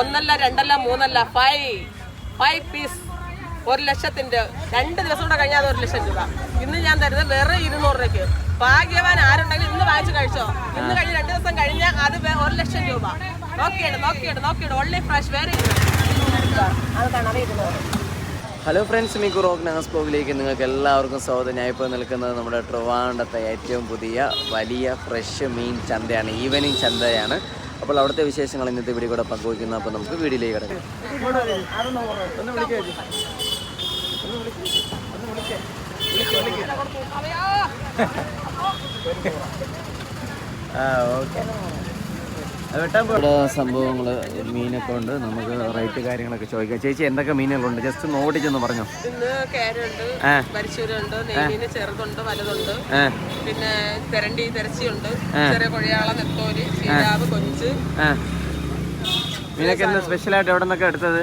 ഒന്നല്ല രണ്ടല്ല മൂന്നല്ല ഫൈവ് ഫൈവ് പീസ് ഒരു ലക്ഷത്തിന്റെ രണ്ട് ദിവസം കൂടെ കഴിഞ്ഞാൽ ഒരു ലക്ഷം രൂപ. ഇന്ന് ഞാൻ തരുന്നത് വെറും ഇരുന്നൂറ് രൂപയ്ക്ക്. ഭാഗ്യവാൻ ആരുണ്ടെങ്കിൽ ഇന്ന് വാങ്ങിച്ചു കഴിച്ചോ? ഇന്ന് കഴിഞ്ഞ് രണ്ട് ദിവസം കഴിഞ്ഞാൽ അത് ഒരു ലക്ഷം രൂപ. നോക്കിയിട്ട് നോക്കിയിട്ട് നോക്കിയിട്ട് ഓൺലി ഫ്രഷ് വേറെ ഹലോ ഫ്രണ്ട്സ് മിക്കു റോക്ക് ബ്ലോഗിലേക്ക് നിങ്ങൾക്ക് എല്ലാവർക്കും സ്വാഗതം. ഞാൻ ഇപ്പോൾ നിൽക്കുന്നത് നമ്മുടെ ട്രിവാണ്ടത്തെ ഏറ്റവും പുതിയ വലിയ ഫ്രഷ് മീൻ ചന്തയാണ് ഈവനിങ് ചന്തയാണ്. അപ്പോൾ അവിടുത്തെ വിശേഷങ്ങൾ ഇന്നത്തെ വീഡിയോ കൂടെ പങ്കുവയ്ക്കുന്ന അപ്പോൾ നമുക്ക് വീഡിയോയിലേക്ക് കിടക്കാം. ആ ഓക്കെ. ഇവിടെ സംഭവങ്ങൾ മീനൊക്കെ ഉണ്ട്. നമുക്ക് റേറ്റ് കാര്യങ്ങളൊക്കെ ചോദിക്കാം. ചേച്ചി എന്തൊക്കെ മീനുകളുണ്ട്? ജസ്റ്റ് ഒന്ന് ഓടിച്ചെന്ന് പറഞ്ഞോ. ചെറുതുണ്ട് വലുതുണ്ട്. പിന്നെ തെരണ്ടി തെരച്ചിയുണ്ട് ചെറിയ കൊഴിയാള നെത്തോലി ചീരാവ് കൊഞ്ച്. ആ. മീനൊക്കെ എന്താ സ്പെഷ്യലായിട്ട് എവിടെ നിന്നൊക്കെ എടുത്തത്?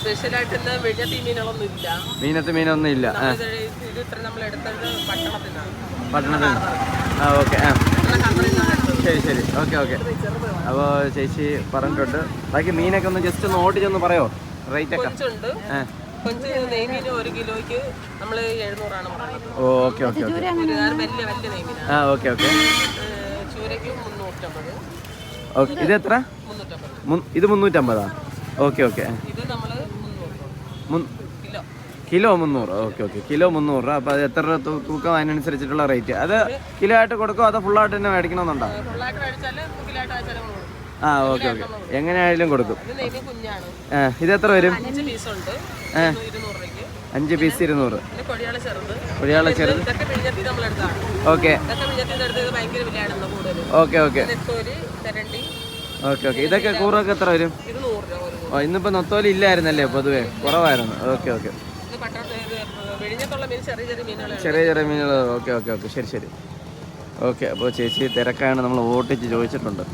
സ്പെഷ്യലായിട്ട് ഇല്ല. മീനത്ത് മീനൊന്നും ഇല്ല. ഇത് ഇത് ഇത്ര നമ്മൾ എടുത്തത് പട്ടണത്തിനാണ് പട്ടണത്തിൽ നിന്ന്. ആ ഓക്കെ. ആ. ശരി ശരി. Okay okay. അപ്പോൾ ചേച്ചി പറഞ്ഞിട്ടുണ്ട്. ബാക്കി മീനൊക്കെ ഒന്ന് ജസ്റ്റ് ഒന്ന് ഓടിച്ചൊന്ന് പറയോ? റേറ്റ് ഒക്കെ? കൊഞ്ചുണ്ട്. ആ കൊഞ്ച് നെയ്മീന് ഒരു കിലോയ്ക്ക് നമ്മൾ എഴുന്നൂറാണ് ഓക്കെ ഓക്കെ വലിയ വലിയ ആ ഓക്കെ ഓക്കെ. ചൂരയ്ക്ക് മുന്നൂറ്റമ്പത്. ഓക്കെ ഇത് എത്ര? ഇത് മുന്നൂറ്റമ്പതാ? Okay okay. ഇത് നമ്മൾ കിലോ മുന്നൂറ്. Okay okay. കിലോ മുന്നൂറ്. രൂപ അപ്പോൾ അത് എത്ര രൂപ തൂക്കം അതിനനുസരിച്ചിട്ടുള്ള റേറ്റ്? അത് കിലോ ആയിട്ട് കൊടുക്കുമോ അതോ ഫുള്ളായിട്ട് തന്നെ മേടിക്കണമെന്നുണ്ടോ? ആ ഓക്കെ ഓക്കെ. എങ്ങനെയായാലും കൊടുക്കും. ഇത് എത്ര വരും? അഞ്ച് പീസ് ഇരുന്നൂറ് കൊടിയാളെ ചെറുത്. Okay. Okay okay. Okay okay. ഇതൊക്കെ കൂറൊക്കെ എത്ര വരും? ഓ ഇന്നിപ്പോൾ നൊത്തോലി ഇല്ലായിരുന്നല്ലേ പൊതുവേ? കുറവായിരുന്നു. ഓക്കെ ഓക്കെ ഇത് പട്ടണത്തിൽ ഇത് വെടിഞ്ഞത്തുള്ള മീൻ ചെറിയ ചെറിയ ചെറിയ മീനുകൾ. Okay okay okay. ശരി ശരി. ഓക്കെ അപ്പോൾ ചേച്ചി തിരക്കാണ് നമ്മൾ ഓട്ടിച്ച് ചോദിച്ചിട്ടുണ്ട്.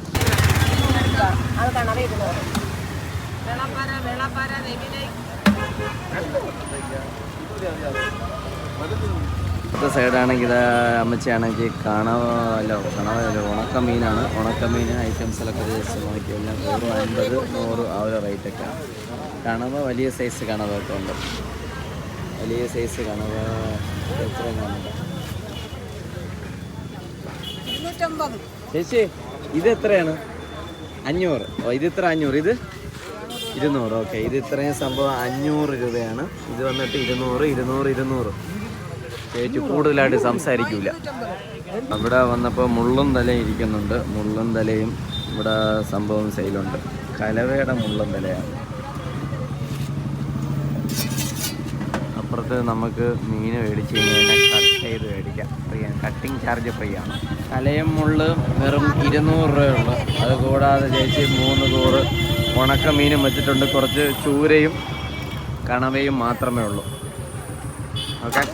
സൈഡാണെങ്കിൽ ഇത് അമ്മച്ചിയാണെങ്കിൽ കണവ അല്ല കണവ അല്ല ഉണക്ക മീനാണ്. ഉണക്ക മീൻ ഐറ്റംസിലൊക്കെ ജസ്റ്റ് നോക്കി എല്ലാം നൂറ് അൻപത് നൂറ് ആ ഒരു റേറ്റൊക്കെയാണ്. കണവ വലിയ സൈസ് കണവൊക്കെ ഉണ്ട്. വലിയ സൈസ് കണവ എത്ര ചേച്ചി ഇത് എത്രയാണ്? അഞ്ഞൂറ്. ഓ ഇത് ഇത്ര അഞ്ഞൂറ്. ഇത്? ഇരുന്നൂറ്. ഓക്കെ ഇത് ഇത്രയും സംഭവം അഞ്ഞൂറ് രൂപയാണ്. ഇത് വന്നിട്ട് ഇരുന്നൂറ് ഇരുന്നൂറ് ഇരുന്നൂറ്. ചേച്ചി കൂടുതലായിട്ട് സംസാരിക്കൂല. അവിടെ വന്നപ്പോൾ മുള്ളും തലയും ഇരിക്കുന്നുണ്ട്. മുള്ളും തലയും ഇവിടെ സംഭവം സെയിലുണ്ട് കലവയുടെ മുള്ളും തലയാണ്. അപ്പുറത്ത് നമുക്ക് മീൻ മേടിച്ച് കഴിഞ്ഞാൽ കട്ട് ചെയ്ത് മേടിക്കാം. ഫ്രീ ആണ്. കട്ടിങ് ചാർജ് ഫ്രീ ആണ്. കലയും മുള്ള് വെറും ഇരുന്നൂറ് രൂപയുള്ളു. അത് കൂടാതെ ചേച്ചി മൂന്ന് കൂറ് ഉണക്ക മീനും വെച്ചിട്ടുണ്ട്. കുറച്ച് ചൂരയും കണവയും മാത്രമേ ഉള്ളൂ. ഓക്കെ.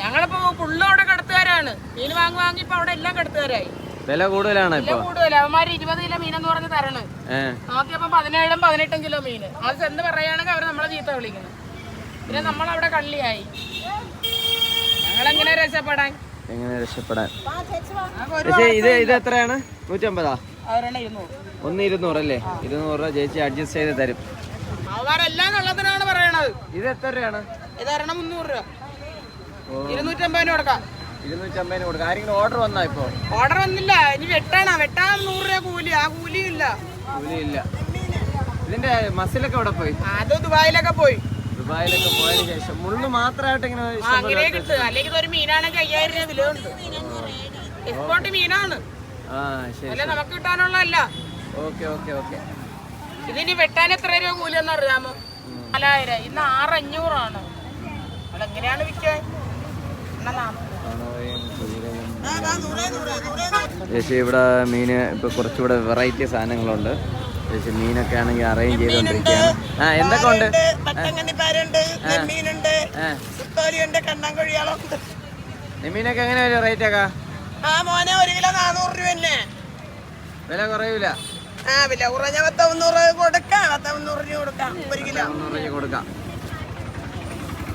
ഞങ്ങളിപ്പോ ഫുള്ള് കടത്തുകാരാണ്. മീൻ വാങ്ങി വാങ്ങി ഇപ്പൊ അവിടെ എല്ലാം കടത്തുകാരായി. വില കൂടുതലാണ് ഇപ്പൊ. അവന്മാര് ഇരുപത് കിലോ മീനെന്ന് പറഞ്ഞ് തരണ്. ഏ. നോക്കിയപ്പോ പതിനേഴും പതിനെട്ടും കിലോ മീൻ അത് ചെന്ന് പറയുകയാണെങ്കിൽ അവർ നമ്മളെ ചീത്ത വിളിക്കുന്നു. പിന്നെ നമ്മളവിടെ കള്ളിയായി. ഞങ്ങളെങ്ങനെ രക്ഷപ്പെടാൻ? എങ്ങനെ രക്ഷപ്പെടാൻ? ഇത് ഇത് എത്രയാണ്? നൂറ്റമ്പതാ അവരാണ് ഇരുന്നൂറ്. ഒന്ന് ഇരുന്നൂറല്ലേ? ഇരുന്നൂറ് രൂപ ചേച്ചി അഡ്ജസ്റ്റ് ചെയ്ത് തരും. അവന്മാരെല്ലാം കള്ളത്തിനാണ് പറയണത്. ഇത് എത്ര രൂപയാണ്? ഇത് മുന്നൂറ് രൂപ. ഇരുന്നൂറ്റമ്പതിന് കൊടുക്കാം. ഇരുന്നൂറ്റമ്പതിന് കൊടുക്കുക ആരെങ്കിലും ഓർഡർ വന്നാ ഇപ്പോ? ഓർഡർ വന്നില്ല. ഇനി വെട്ടാണോ വെട്ടാൻ നൂറ് രൂപ കൂലി. ആ കൂലിയും ഇല്ല. കൂലിയില്ല. ഇതിന്റെ മസിലൊക്കെ അവിടെ പോയി? അത് ദുബായിലൊക്കെ പോയി. ദുബായിലൊക്കെ പോയതിനു ശേഷം. മുള്ളു മാത്രമായിട്ട് ഇങ്ങനെ അങ്ങനെ കിട്ടുക അല്ലെങ്കിൽ ഒരു മീനാണെങ്കിൽ അയ്യായിരം രൂപ വില എക്സ്പോർട്ട് മീനാണ്. ആ ശരി അല്ല നമുക്ക് കിട്ടാനുള്ളതല്ല. Okay okay okay. ഇതിനി വെട്ടാൻ എത്ര രൂപ കൂലി എന്ന് അറിയാമോ? നാലായിരം. ഇന്ന് ആറ് അഞ്ഞൂറാണ് അതെങ്ങനെയാണ് വിൽക്കാൻ? ചേച്ചി ഇവിടെ മീന് ഇപ്പൊ കുറച്ചുകൂടെ വെറൈറ്റി സാധനങ്ങളുണ്ട്. ചേച്ചി മീനൊക്കെ ആണെങ്കിൽ അറേഞ്ച് ചെയ്തോണ്ടിരിക്കുകയാണ്. ആ എന്തൊക്കെ ഉണ്ട്? മീനൊക്കെ എങ്ങനെ വരും റേറ്റ് ഒക്കെ? വില കുറയൂല? ആ വില കുറഞ്ഞ പത്ത് മുന്നൂറ് കൊടുക്കാം പത്ത് മുന്നൂറ് രൂപ കൊടുക്കാം ഒരു കിലോ. കൊടുക്കാം.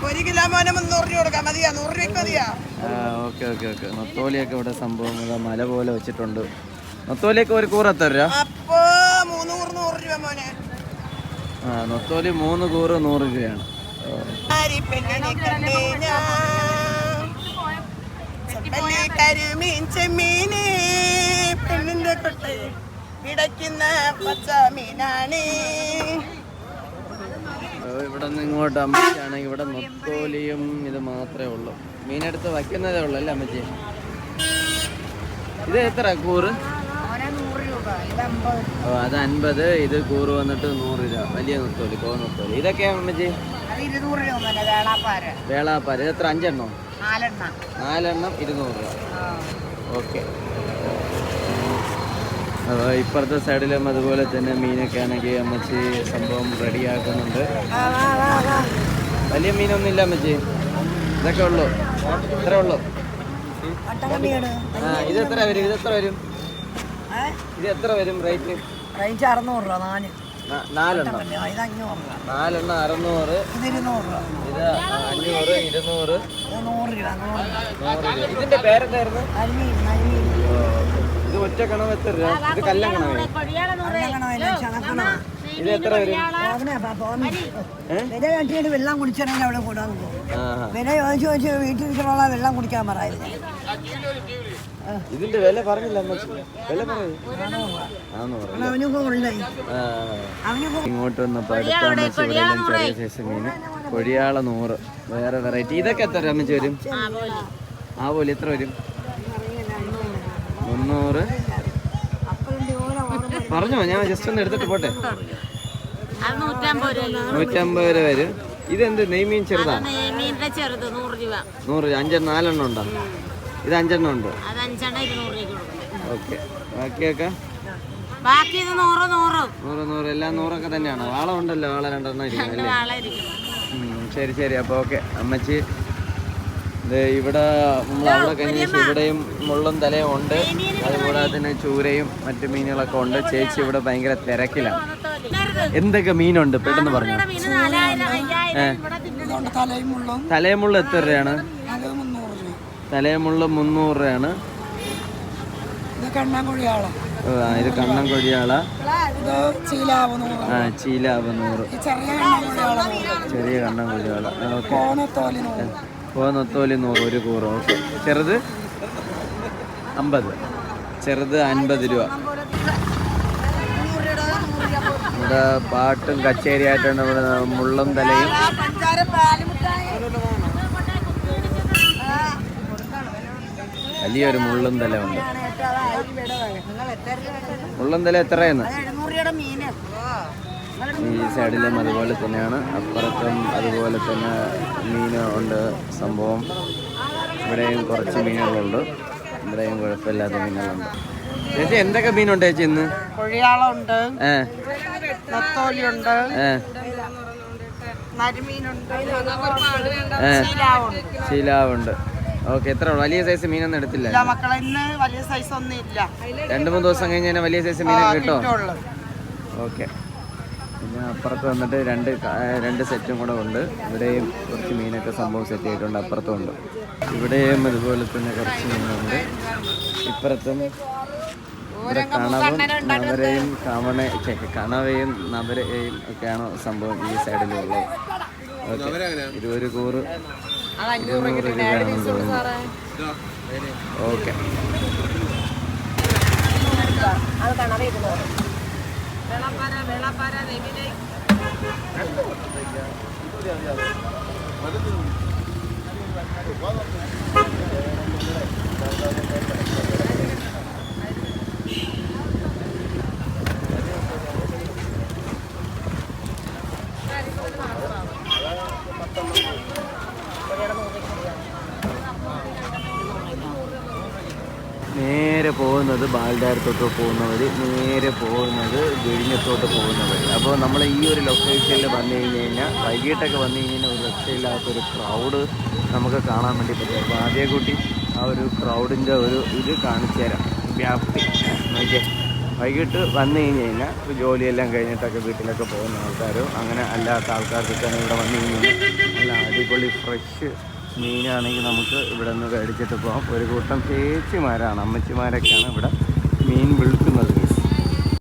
ഒരു കിലോ മോനെ മുന്നൂറ് രൂപ കൊടുക്കാം. മതിയാ? നൂറ് രൂപയ്ക്ക് മതിയാ? Okay okay okay. നത്തോലിയൊക്കെ ഇവിടെ സംഭവം മല പോലെ വെച്ചിട്ടുണ്ട്. നത്തോലിയൊക്കെ ഒരു കൂറ് എത്ര രൂപ? അപ്പോ മോനെ. ആ നത്തോലി മൂന്ന് കൂറ് നൂറ് രൂപയാണ്. കരിമീൻ ചെമ്മീന് പെണ്ണിന്റെ കൊട്ട് കിടക്കുന്ന പച്ച മീനാണ്. ഇവിടെ നിന്ന് ഇങ്ങോട്ട് അമ്മച്ചാണെങ്കിൽ ഇവിടെ നൊത്തോലിയും ഇത് മാത്രമേ ഉള്ളൂ. മീനെടുത്ത് വയ്ക്കുന്നതേ ഉള്ളൂ അല്ലേ അമ്മച്ചി? ഇത് എത്ര കൂറ്? ഓ അത് അൻപത്. ഇത് കൂറ് വന്നിട്ട് നൂറ് രൂപ. വലിയ നൊത്തോലി കോ നൊത്തോലി ഇതൊക്കെയാ അമ്മച്ചി? വേളാപ്പാര. ഇത് എത്ര? അഞ്ചെണ്ണോ? നാലെണ്ണ. നാലെണ്ണം ഇരുന്നൂറ് രൂപ. ഓക്കെ. അപ്പോൾ ഇപ്പുറത്തെ സൈഡിലും അതുപോലെ തന്നെ മീനൊക്കെ ആണെങ്കിൽ അമ്മച്ചി സംഭവം റെഡിയാക്കുന്നുണ്ട്. വലിയ മീനൊന്നും ഇല്ല അമ്മച്ചി. ഇതൊക്കെ ഉള്ളൂ. ഇത്രേ ഉള്ളൂ. ആ ഇത് എത്ര വരും? ഇത് എത്ര വരും? ഇത് എത്ര വരും റേറ്റ്? റേറ്റ് അറുന്നൂറ് രൂപ നാല്. നാലെണ്ണം. നാലെണ്ണം അറുന്നൂറ്. ഇത് അഞ്ഞൂറ് ഇരുന്നൂറ്. നൂറ് രൂപ നൂറ് രൂപ. നൂറ് രൂപ. ഇതിന്റെ പേരെന്തായിരുന്നു? ഒറ്റ കണവ് എത്ര രൂപ? ഇത് കല്ലം കണവേ. ഇത് എത്ര വരും? ഏ? വില കട്ടിയിട്ട് വെള്ളം കുടിച്ചിറങ്ങി അവിടെ കൂടാൻ പോകും ആ വില ചോദിച്ചു ചോദിച്ച് വീട്ടിൽ ഇരിക്കണോളാ വെള്ളം കുടിക്കാൻ ഇതിന്റെ വില പറഞ്ഞില്ല വില ഇങ്ങോട്ട് ചെറിയ സൈസ് മീന് കൊഴിയാള നൂറ്. വേറെ വെറൈറ്റി ഇതൊക്കെ എത്ര രൂപ അമ്മച്ചി വരും ആ പോലെ എത്ര വരും? മുന്നൂറ്. പറഞ്ഞോ ഞാൻ ജസ്റ്റ് ഒന്ന് എടുത്തിട്ട് പോട്ടെ. നൂറ്റമ്പത് രൂപ. വരും. ഇതെന്ത് നെയ്മീൻ ചെറുതാ? നൂറ് രൂപ. അഞ്ചെണ്ണം നാലെണ്ണം ഉണ്ടോ? ഇത് അഞ്ചെണ്ണം ഉണ്ട്? ഓക്കെ. ബാക്കിയൊക്കെ? ബാക്കി നൂറ് നൂറ്. നൂറ് നൂറ്. എല്ലാം നൂറൊക്കെ തന്നെയാണ്. വാള ഉണ്ടല്ലോ വാള രണ്ടെണ്ണം ഇരിക്കും അല്ലേ? വാള ശരി ശരി. അപ്പോൾ ഓക്കെ. അമ്മച്ചി ഇവിടെ നമ്മൾ അവിടെ കഴിഞ്ഞ ഇവിടെയും മുള്ളും തലയും ഉണ്ട്. അതുപോലെ തന്നെ ചൂരയും മറ്റു മീനുകളൊക്കെ ഉണ്ട്. ചേച്ചി ഇവിടെ ഭയങ്കര തിരക്കിലാണ് എന്തൊക്കെ മീനുണ്ട്? പെട്ടെന്ന് പറഞ്ഞു. തലയമുള്ള എത്ര രൂപയാണ്? തലയമുള്ള മുന്നൂറ് രൂപയാണ്. ഇത് കണ്ണൻ കൊഴിയാള. ഇത് ചീലാവ് നൂറ്. ആ ചീലാവ് നൂറ്. ചെറിയ കണ്ണൻ കൊഴിയാള. ഓക്കെ. കോണത്തോലി നൂറ് ഒരു കൂറ്. ഓക്കെ. ചെറുത്? അമ്പത്. ചെറുത് അൻപത് രൂപ. ഇവിടെ പാട്ടും കച്ചേരി ആയിട്ടാണ് ഇവിടെ മുള്ളും തലയും. വലിയൊരു മുള്ളും തല ഉണ്ട് മുള്ളും തല എത്രയെന്ന് ഈ സൈഡിലും അതുപോലെ തന്നെയാണ്. അപ്പുറത്തും അതുപോലെ തന്നെ മീൻ ഉണ്ട് സംഭവം. ഇവിടെയും കുറച്ച് മീനുകളുണ്ട്. ഇവിടെയും കുഴപ്പമില്ലാത്ത മീനുകളുണ്ട്. ചേച്ചി എന്തൊക്കെ മീനുണ്ട് ചേച്ചി ഇന്ന്? കൊഴിയാളുണ്ട്. നത്തോലിയുണ്ട്. ശീലാവുണ്ട് ഓക്കെ എത്ര വലിയ സൈസ് മീനൊന്നും എടുത്തില്ല. രണ്ടു മൂന്ന് ദിവസം കഴിഞ്ഞ് കഴിഞ്ഞാൽ വലിയ സൈസ് മീനൊക്കെ കിട്ടുമോ കിട്ടുള്ളൂ ഓക്കെ. പിന്നെ അപ്പുറത്ത് വന്നിട്ട് രണ്ട് രണ്ട് സെറ്റും കൂടെ ഉണ്ട്. ഇവിടെയും കുറച്ച് മീനൊക്കെ സംഭവം സെറ്റ് ചെയ്തിട്ടുണ്ട്. അപ്പുറത്തും ഉണ്ട്. ഇവിടെയും അതുപോലെ തന്നെ കുറച്ച് മീനുണ്ട്. ഇപ്പുറത്തും ഇവിടെ കണവും നവരയും കവണ കണവയും നവരയും ഒക്കെയാണ് സംഭവം ഈ സൈഡിലുള്ളത്. ഓക്കെ. ഇരുപത് കൂറ് ഇരുന്നൂറ് രൂപയാണെന്ന് തോന്നുന്നു ഓക്കെ. അത് കണവ ഇരുന്നൂറ്. വെള്ളപ്പാര വെള്ളപ്പാര നെവിനെ പോകുന്നത് ബാൽഡാരത്തോട്ട് പോകുന്നവർ നേരെ പോകുന്നത് വിഴിഞ്ഞത്തോട്ട് പോകുന്നവർ അപ്പോൾ നമ്മൾ ഈ ഒരു ലൊക്കേഷനിൽ വന്നു കഴിഞ്ഞ് കഴിഞ്ഞാൽ വൈകിട്ടൊക്കെ വന്നു കഴിഞ്ഞാൽ ഒരു രക്ഷയില്ലാത്തൊരു ക്രൗഡ് നമുക്ക് കാണാൻ വേണ്ടി പറ്റും. അപ്പോൾ ആദ്യ കൂട്ടി ആ ഒരു ക്രൗഡിന്റെ ഒരു ഇത് കാണിച്ചു തരാം. വ്യാപ്തി. നോക്കിയേ. വൈകിട്ട് വന്നു കഴിഞ്ഞ് കഴിഞ്ഞാൽ ഇപ്പോൾ ജോലിയെല്ലാം കഴിഞ്ഞിട്ടൊക്കെ വീട്ടിലൊക്കെ പോകുന്ന ആൾക്കാരും അങ്ങനെ അല്ലാത്ത ആൾക്കാർക്കൊക്കെയാണ് ഇവിടെ വന്നു കഴിഞ്ഞാൽ നല്ല അടിപൊളി ഫ്രഷ് മീനാണെങ്കിൽ നമുക്ക് ഇവിടെ നിന്ന് മേടിച്ചിട്ട് പോകാം ഒരു കൂട്ടം ചേച്ചിമാരാണ് അമ്മച്ചിമാരൊക്കെയാണ് ഇവിടെ മീൻ വിൽക്കുന്നത്.